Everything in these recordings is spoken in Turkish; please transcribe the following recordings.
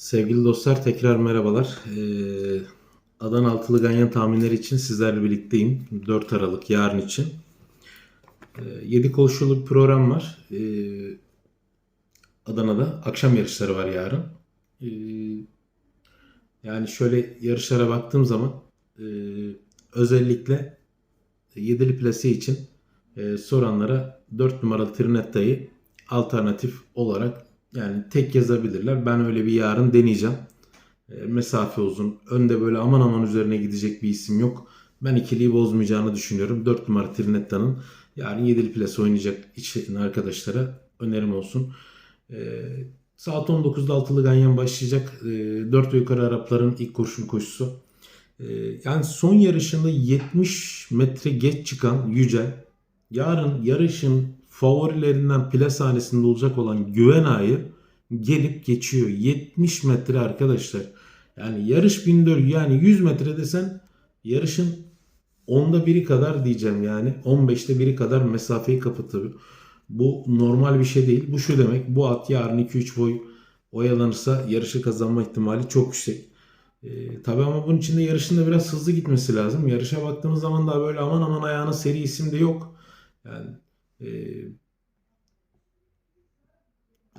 Sevgili dostlar tekrar merhabalar. Ee, Adana Altılı Ganyan tahminleri için sizlerle birlikteyim. 4 Aralık yarın için. Ee, 7 koşulu bir program var. Ee, Adana'da akşam yarışları var yarın. Ee, yani şöyle yarışlara baktığım zaman e, özellikle yedili plase için e, soranlara 4 numaralı Trinetta'yı alternatif olarak yani tek yazabilirler. Ben öyle bir yarın deneyeceğim. E, mesafe uzun. Önde böyle aman aman üzerine gidecek bir isim yok. Ben ikiliyi bozmayacağını düşünüyorum. 4 numara Trinetta'nın yarın 7'li plase oynayacak için arkadaşlara önerim olsun. E, saat 19'da altılı ganyan başlayacak. E, 4 ve yukarı Arapların ilk kurşun koşusu. E, yani son yarışında 70 metre geç çıkan Yücel yarın yarışın favorilerinden plasanesinde olacak olan Güvenay'ı gelip geçiyor. 70 metre arkadaşlar. Yani yarış 1400 yani 100 metre desen yarışın onda biri kadar diyeceğim yani 15'te biri kadar mesafeyi kapatıyor. Bu normal bir şey değil. Bu şu demek bu at yarın 2-3 boy oyalanırsa yarışı kazanma ihtimali çok yüksek. Ee, tabii ama bunun için de yarışın da biraz hızlı gitmesi lazım. Yarışa baktığımız zaman daha böyle aman aman ayağına seri isim de yok. Yani e,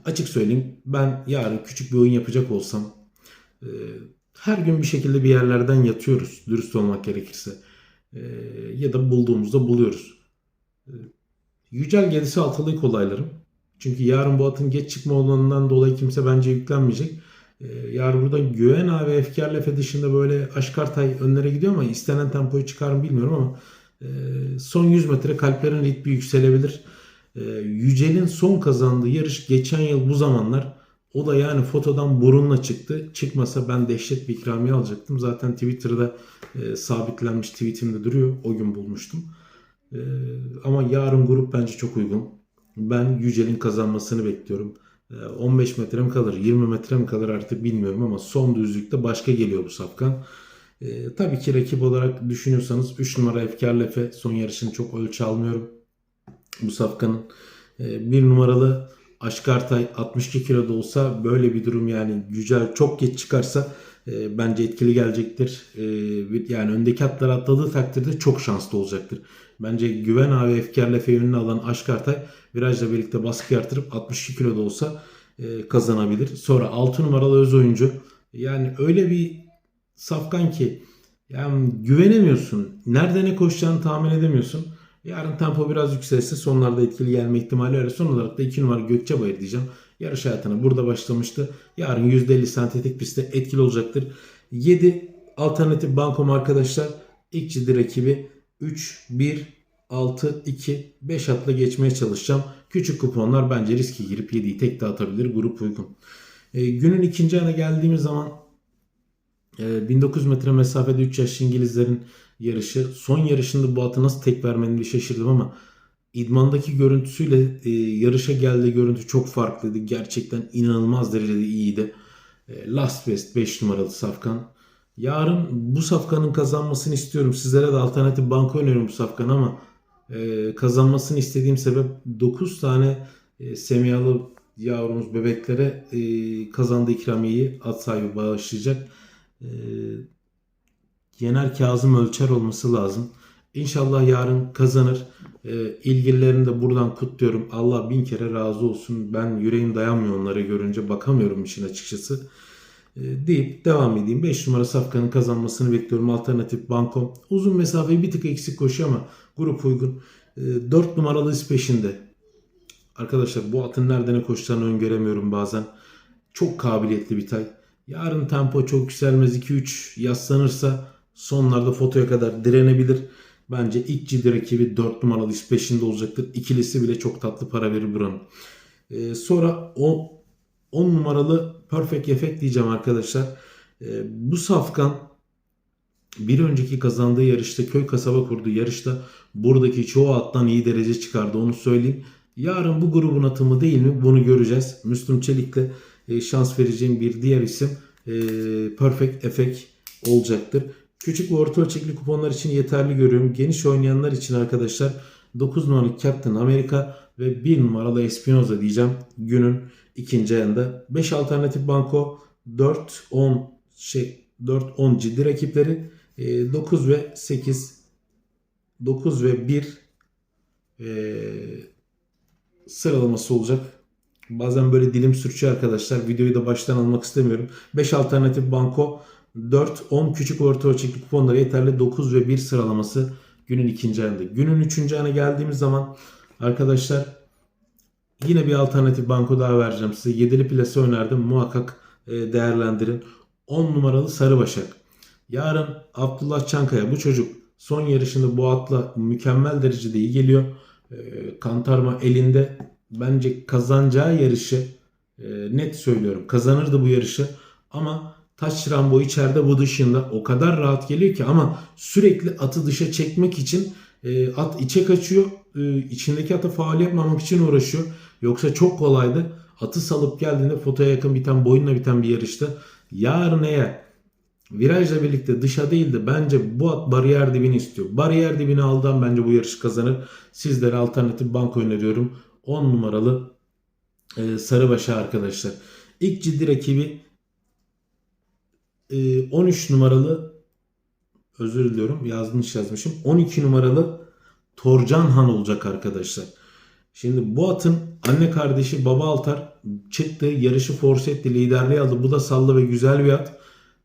açık söyleyeyim ben yarın küçük bir oyun yapacak olsam e, her gün bir şekilde bir yerlerden yatıyoruz dürüst olmak gerekirse E, ya da bulduğumuzda buluyoruz. E, Yücel gelisi altılı kolaylarım. Çünkü yarın bu atın geç çıkma olanından dolayı kimse bence yüklenmeyecek. E, yarın buradan Güven abi Efkar Lefe dışında böyle Aşkartay önlere gidiyor ama istenen tempoyu çıkar mı bilmiyorum ama son 100 metre kalplerin ritmi yükselebilir. E, Yücel'in son kazandığı yarış geçen yıl bu zamanlar o da yani fotodan burunla çıktı. Çıkmasa ben dehşet bir ikramiye alacaktım. Zaten Twitter'da e, sabitlenmiş tweetimde duruyor. O gün bulmuştum. E, ama yarın grup bence çok uygun. Ben Yücel'in kazanmasını bekliyorum. E, 15 metre mi kalır, 20 metre mi kalır artık bilmiyorum ama son düzlükte başka geliyor bu safkan. E, tabii ki rakip olarak düşünüyorsanız 3 numara Efkar Lefe son yarışını çok ölçü almıyorum. Bu safkanın e, 1 numaralı Aşkartay 62 kiloda olsa böyle bir durum yani Yücel çok geç çıkarsa e, bence etkili gelecektir. E, yani öndeki atlar atladığı takdirde çok şanslı olacaktır. Bence Güven abi Efkar Lefe yönünü alan Aşkartay virajla birlikte baskı artırıp 62 kiloda olsa e, kazanabilir. Sonra 6 numaralı öz oyuncu yani öyle bir safkan ki yani güvenemiyorsun. Nerede ne koşacağını tahmin edemiyorsun. Yarın tempo biraz yükselse sonlarda etkili gelme ihtimali var. Son olarak da 2 numara Gökçebayır diyeceğim. Yarış hayatına burada başlamıştı. Yarın %50 sentetik pistte etkili olacaktır. 7 alternatif bankom arkadaşlar. İlk ciddi rakibi 3, 1, 6, 2, 5 atla geçmeye çalışacağım. Küçük kuponlar bence riske girip 7'yi tek de atabilir. Grup uygun. E, günün ikinci ana geldiğimiz zaman 1900 metre mesafede 3 yaşlı İngilizlerin yarışı. Son yarışında bu atı nasıl tek vermeni bir şaşırdım ama idmandaki görüntüsüyle e, yarışa geldiği görüntü çok farklıydı. Gerçekten inanılmaz derecede iyiydi. E, Last Best 5 numaralı Safkan. Yarın bu Safkan'ın kazanmasını istiyorum. Sizlere de alternatif banka öneriyorum bu Safkan ama e, kazanmasını istediğim sebep 9 tane e, Semiyalı yavrumuz bebeklere e, kazandığı ikramiyeyi at sahibi bağışlayacak. E, Yener Kazım Ölçer olması lazım. İnşallah yarın kazanır. E, ilgililerini de buradan kutluyorum. Allah bin kere razı olsun. Ben yüreğim dayanmıyor onları görünce. Bakamıyorum işin açıkçası. E, deyip devam edeyim. 5 numara Safkan'ın kazanmasını bekliyorum. Alternatif bankom. Uzun mesafeyi bir tık eksik koşuyor ama grup uygun. E, 4 numaralı iz peşinde. Arkadaşlar bu atın nerede ne koşacağını öngöremiyorum bazen. Çok kabiliyetli bir tay. Yarın tempo çok yükselmez 2-3 yaslanırsa sonlarda fotoya kadar direnebilir. Bence ilk ciddi rakibi 4 numaralı iş peşinde olacaktır. İkilisi bile çok tatlı para verir buranın. Ee, sonra o 10 numaralı Perfect Effect diyeceğim arkadaşlar. Ee, bu safkan bir önceki kazandığı yarışta köy kasaba kurduğu yarışta buradaki çoğu attan iyi derece çıkardı onu söyleyeyim. Yarın bu grubun atımı değil mi bunu göreceğiz. Müslüm Çelik'le e, şans vereceğim bir diğer isim e, Perfect Effect olacaktır. Küçük ve orta ölçekli kuponlar için yeterli görüyorum. Geniş oynayanlar için arkadaşlar 9 numaralı Captain America ve 1 numaralı Espinoza diyeceğim günün ikinci ayında. 5 alternatif banko 4 10 şey 4 10 ciddi rakipleri. E, 9 ve 8 9 ve 1 e, sıralaması olacak. Bazen böyle dilim sürçüyor arkadaşlar. Videoyu da baştan almak istemiyorum. 5 alternatif banko 4, 10 küçük orta ölçekli kuponlara yeterli 9 ve 1 sıralaması günün ikinci ayında. Günün üçüncü ayına geldiğimiz zaman arkadaşlar yine bir alternatif banko daha vereceğim size. Yedili plase önerdim. Muhakkak e, değerlendirin. 10 numaralı Sarı Başak. Yarın Abdullah Çankaya bu çocuk son yarışında bu atla mükemmel derecede iyi geliyor. E, Kantarma elinde bence kazanacağı yarışı e, net söylüyorum kazanırdı bu yarışı ama taç Rambo içeride bu dışında o kadar rahat geliyor ki ama sürekli atı dışa çekmek için e, at içe kaçıyor. E, içindeki atı faal yapmamak için uğraşıyor. Yoksa çok kolaydı. Atı salıp geldiğinde fotoya yakın biten boyunla biten bir yarışta. Yarın eğer virajla birlikte dışa değil de bence bu at bariyer dibini istiyor. Bariyer dibini aldan bence bu yarışı kazanır. Sizlere alternatif banko öneriyorum. 10 numaralı e, Sarıbaş'a arkadaşlar. İlk ciddi rakibi e, 13 numaralı özür diliyorum yanlış yazmışım. 12 numaralı Torcan Han olacak arkadaşlar. Şimdi bu atın anne kardeşi Baba Altar çıktı. Yarışı force etti. Liderliği aldı. Bu da sallı ve güzel bir at.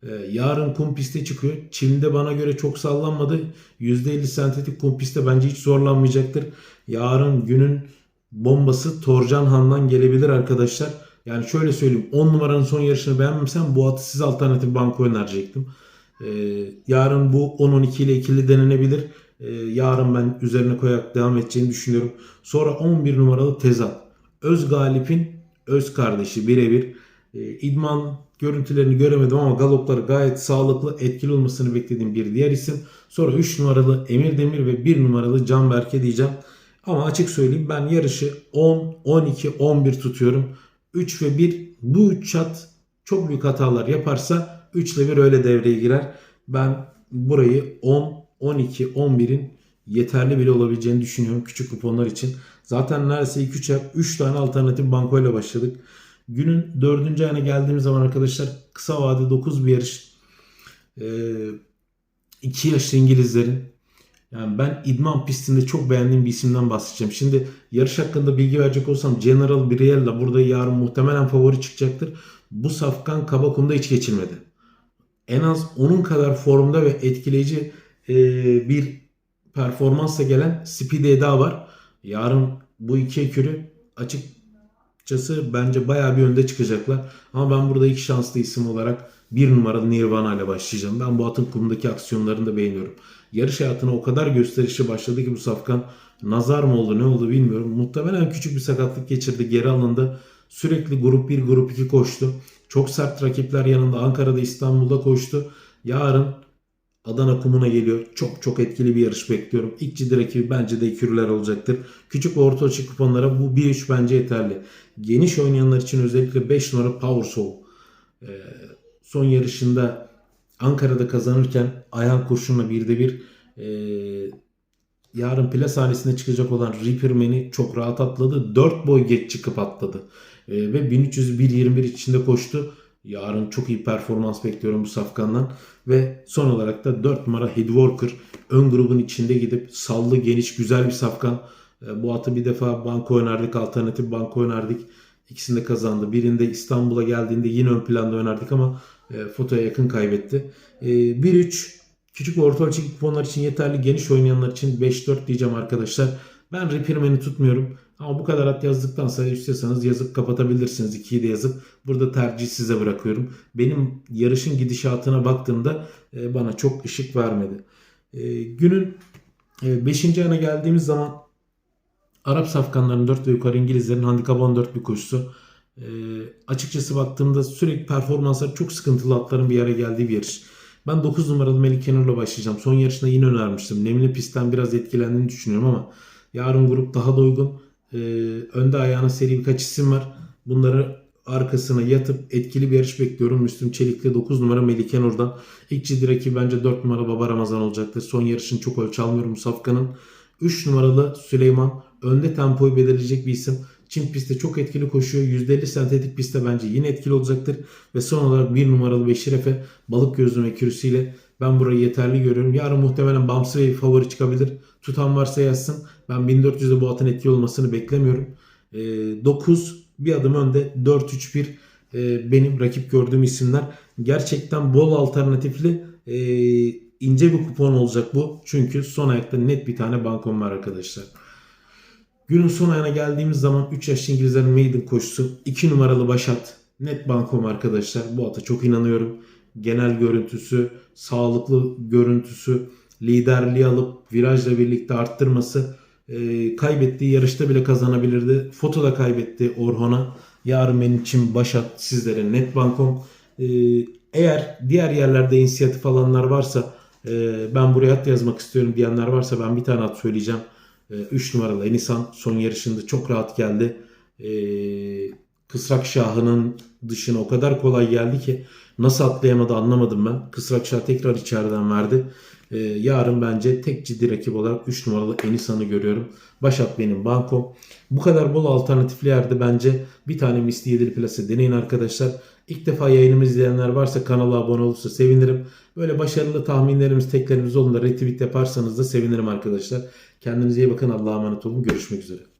Ee, yarın kum piste çıkıyor. Çim'de bana göre çok sallanmadı. %50 sentetik kum pistte bence hiç zorlanmayacaktır. Yarın günün bombası Torcan Han'dan gelebilir arkadaşlar. Yani şöyle söyleyeyim 10 numaranın son yarışını beğenmemsem bu atı size alternatif banko önerecektim. Ee, yarın bu 10-12 ile ikili denenebilir. Ee, yarın ben üzerine koyarak devam edeceğini düşünüyorum. Sonra 11 numaralı Tezat. Öz Galip'in öz kardeşi birebir. Ee, idman görüntülerini göremedim ama galopları gayet sağlıklı etkili olmasını beklediğim bir diğer isim. Sonra 3 numaralı Emir Demir ve 1 numaralı Can Berke diyeceğim. Ama açık söyleyeyim ben yarışı 10, 12, 11 tutuyorum. 3 ve 1 bu 3 çat çok büyük hatalar yaparsa 3 ile 1 öyle devreye girer. Ben burayı 10, 12, 11'in yeterli bile olabileceğini düşünüyorum küçük kuponlar için. Zaten neredeyse 2 3 3 tane alternatif bankoyla başladık. Günün 4. ayına geldiğimiz zaman arkadaşlar kısa vade 9 bir yarış. 2 yaşlı İngilizlerin yani ben idman pistinde çok beğendiğim bir isimden bahsedeceğim. Şimdi yarış hakkında bilgi verecek olsam General Briella burada yarın muhtemelen favori çıkacaktır. Bu safkan Kabakum'da hiç geçilmedi. En az onun kadar formda ve etkileyici e, bir performansla gelen Speedy Eda var. Yarın bu iki ekürü açıkçası bence bayağı bir önde çıkacaklar. Ama ben burada iki şanslı isim olarak bir numaralı Nirvana ile başlayacağım. Ben bu atın kumdaki aksiyonlarını da beğeniyorum. Yarış hayatına o kadar gösterişli başladı ki bu safkan nazar mı oldu ne oldu bilmiyorum. Muhtemelen küçük bir sakatlık geçirdi. Geri alındı. Sürekli grup 1 grup 2 koştu. Çok sert rakipler yanında Ankara'da İstanbul'da koştu. Yarın Adana kumuna geliyor. Çok çok etkili bir yarış bekliyorum. İlk ciddi rakibi bence de ikürler olacaktır. Küçük ve orta ölçek kuponlara bu 1-3 bence yeterli. Geniş oynayanlar için özellikle 5 numara Power Soul. Ee, son yarışında Ankara'da kazanırken ayağın kurşunla birde bir e, yarın plas sahnesine çıkacak olan Reaperman'i çok rahat atladı. 4 boy geç çıkıp atladı. E, ve 1300-1.21 içinde koştu. Yarın çok iyi performans bekliyorum bu safkandan. Ve son olarak da 4 numara Headworker ön grubun içinde gidip sallı geniş güzel bir safkan. E, bu atı bir defa banko önerdik alternatif banko önerdik. İkisini de kazandı. Birinde İstanbul'a geldiğinde yine ön planda önerdik ama e, fotoya yakın kaybetti. E, 1-3 küçük ve orta ölçekli kuponlar için yeterli. Geniş oynayanlar için 5-4 diyeceğim arkadaşlar. Ben Repairman'i tutmuyorum. Ama bu kadar at yazdıktan sonra istiyorsanız yazıp kapatabilirsiniz. 2'yi de yazıp burada tercih size bırakıyorum. Benim yarışın gidişatına baktığımda e, bana çok ışık vermedi. E, günün 5. E, ayına geldiğimiz zaman Arap safkanların 4 ve yukarı İngilizlerin handikap 14 bir koşusu. E, açıkçası baktığımda sürekli performanslar çok sıkıntılı atların bir yere geldiği bir yarış. Ben 9 numaralı Melik Kenur'la başlayacağım. Son yarışında yine önermiştim. Nemli pistten biraz etkilendiğini düşünüyorum ama yarın grup daha da uygun. Ee, önde ayağına seri birkaç isim var. Bunları arkasına yatıp etkili bir yarış bekliyorum. Müslüm Çelik'le 9 numara Melik Kenur'dan. İlk ciddi rakip bence 4 numara Baba Ramazan olacaktır. Son yarışın çok ölçü almıyorum Safkan'ın. 3 numaralı Süleyman önde tempoyu belirleyecek bir isim. Çim pistte çok etkili koşuyor. %50 sentetik pistte bence yine etkili olacaktır. Ve son olarak bir numaralı Beşir Efe balık gözlüm ekürüsüyle ben burayı yeterli görüyorum. Yarın muhtemelen Bamsı ve favori çıkabilir. Tutan varsa yazsın. Ben 1400'de bu atın etkili olmasını beklemiyorum. 9 bir adım önde 4-3-1 e, benim rakip gördüğüm isimler. Gerçekten bol alternatifli e, ince bir kupon olacak bu. Çünkü son ayakta net bir tane bankom var arkadaşlar. Günün son ayına geldiğimiz zaman 3 yaşlı İngilizlerin maiden koşusu 2 numaralı Başat. Net bankom arkadaşlar. Bu ata çok inanıyorum. Genel görüntüsü, sağlıklı görüntüsü, liderliği alıp virajla birlikte arttırması e, kaybettiği yarışta bile kazanabilirdi. Fotoda kaybetti Orhon'a. Yarın benim için Başat sizlere net bankom. E, eğer diğer yerlerde inisiyatif alanlar varsa ben buraya at yazmak istiyorum diyenler varsa ben bir tane at söyleyeceğim. 3 numaralı Enisan son yarışında çok rahat geldi. E, Kısrak Şahı'nın dışına o kadar kolay geldi ki nasıl atlayamadı anlamadım ben. Kısrak Şah tekrar içeriden verdi. Ee, yarın bence tek ciddi rakip olarak 3 numaralı Enisan'ı görüyorum. Başak benim bankom. Bu kadar bol alternatifli yerde bence bir tane misli yedili plase deneyin arkadaşlar. İlk defa yayınımı izleyenler varsa kanala abone olursa sevinirim. Böyle başarılı tahminlerimiz, teklerimiz olun da retweet yaparsanız da sevinirim arkadaşlar. Kendinize iyi bakın. Allah'a emanet olun. Görüşmek üzere.